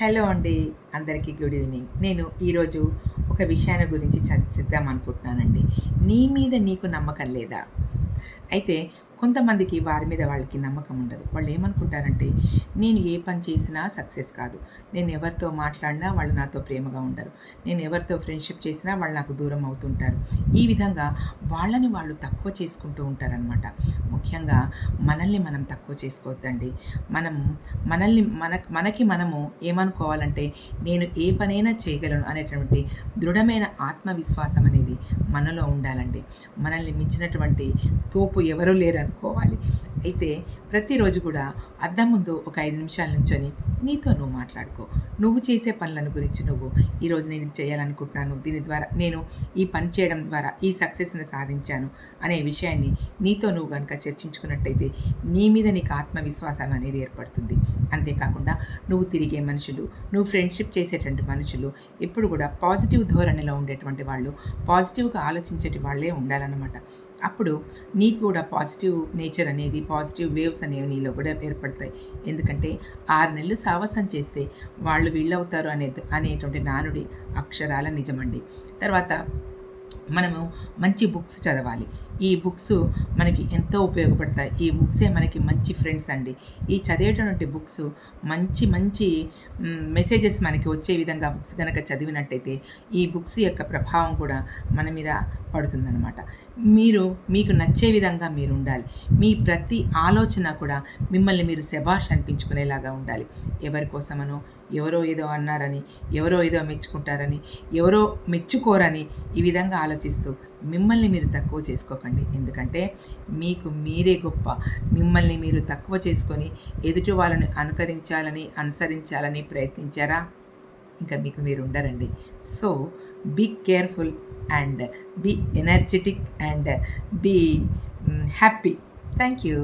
Hello అండి అందరికీ good evening. నేను ఈరోజు ఒక విషయాన్ని గురించి చర్చిద్దాం అనుకుంటున్నానండి. నీ మీద నీకు నమ్మకం లేదా? అయితే కొంతమందికి వారి మీద వాళ్ళకి నమ్మకం ఉండదు. వాళ్ళు ఏమనుకుంటారంటే నేను ఏ పని చేసినా సక్సెస్ కాదు. నేను ఎవరితో మాట్లాడినా వాళ్ళు నాతో ప్రేమగా ఉండరు. నేను ఎవరితో ఫ్రెండ్షిప్ చేసినా వాళ్ళు నాకు దూరం అవుతుంటారు. ఈ విధంగా వాళ్ళని వాళ్ళు తక్కువ చేసుకుంటూ ఉంటారనమాట ముఖ్యంగా మనల్ని మనం తక్కువ చేసుకోవద్దండి. మనం మనల్ని మన మనకి మనము ఏమనుకోవాలంటే నేను ఏ పనైనా చేయగలను అనేటువంటి దృఢమైన ఆత్మవిశ్వాసం అనేది మనలో ఉండాలండి. మనల్ని మించినటువంటి తోపు ఎవరూ లేరని అనుకోవాలి. అయితే ప్రతిరోజు కూడా అద్దం ముందు ఒక ఐదు నిమిషాల నుంచొని నీతో నువ్వు మాట్లాడుకో. నువ్వు చేసే పనులను గురించి నువ్వు ఈరోజు నేను ఇది చేయాలనుకుంటున్నాను. దీని ద్వారా నేను ఈ పని చేయడం ద్వారా ఈ సక్సెస్ని సాధించాను అనే విషయాన్ని నీతో నువ్వు కనుక చర్చించుకున్నట్టయితే నీ మీద నీకు ఆత్మవిశ్వాసం అనేది ఏర్పడుతుంది. అంతేకాకుండా నువ్వు తిరిగే మనుషులు నువ్వు ఫ్రెండ్షిప్ చేసేటువంటి మనుషులు ఎప్పుడు కూడా పాజిటివ్ ధోరణిలో ఉండేటువంటి వాళ్ళు పాజిటివ్గా ఆలోచించేటి వాళ్ళే ఉండాలన్నమాట. అప్పుడు నీకు కూడా పాజిటివ్ నేచర్ అనేది పాజిటివ్ వేవ్స్ అనేవి నీలో కూడా ఏర్పడతాయి ఎందుకంటే ఆరు నెలలు సావసం చేస్తే వాళ్ళు వీళ్ళవుతారు అనే అనేటువంటి నానుడి అక్షరాల నిజమండి. తర్వాత మనము మంచి బుక్స్ చదవాలి. ఈ బుక్స్ మనకి ఎంతో ఉపయోగపడతాయి. ఈ బుక్సే మనకి మంచి ఫ్రెండ్స్ అండి. ఈ చదివేటటువంటి బుక్స్ మంచి మంచి మెసేజెస్ మనకి వచ్చే విధంగా బుక్స్ కనుక చదివినట్టయితే ఈ బుక్స్ యొక్క ప్రభావం కూడా మన మీద పడుతుందనమాట మీరు మీకు నచ్చే విధంగా మీరు ఉండాలి. మీ ప్రతి ఆలోచన కూడా మిమ్మల్ని మీరు శభాష్ అనిపించుకునేలాగా ఉండాలి. ఎవరి కోసమనో ఎవరో ఏదో అన్నారని ఎవరో ఏదో మెచ్చుకుంటారని ఎవరో మెచ్చుకోరని ఈ విధంగా ఆలోచిస్తూ మిమ్మల్ని మీరు తక్కువ చేసుకోకండి. ఎందుకంటే మీకు మీరే గొప్ప. మిమ్మల్ని మీరు తక్కువ చేసుకొని ఎదుటి వాళ్ళని అనుకరించాలని అనుసరించాలని ప్రయత్నించారా? ఇంకా మీకు మీరు ఉండరండి. So be careful and be energetic and be happy thank you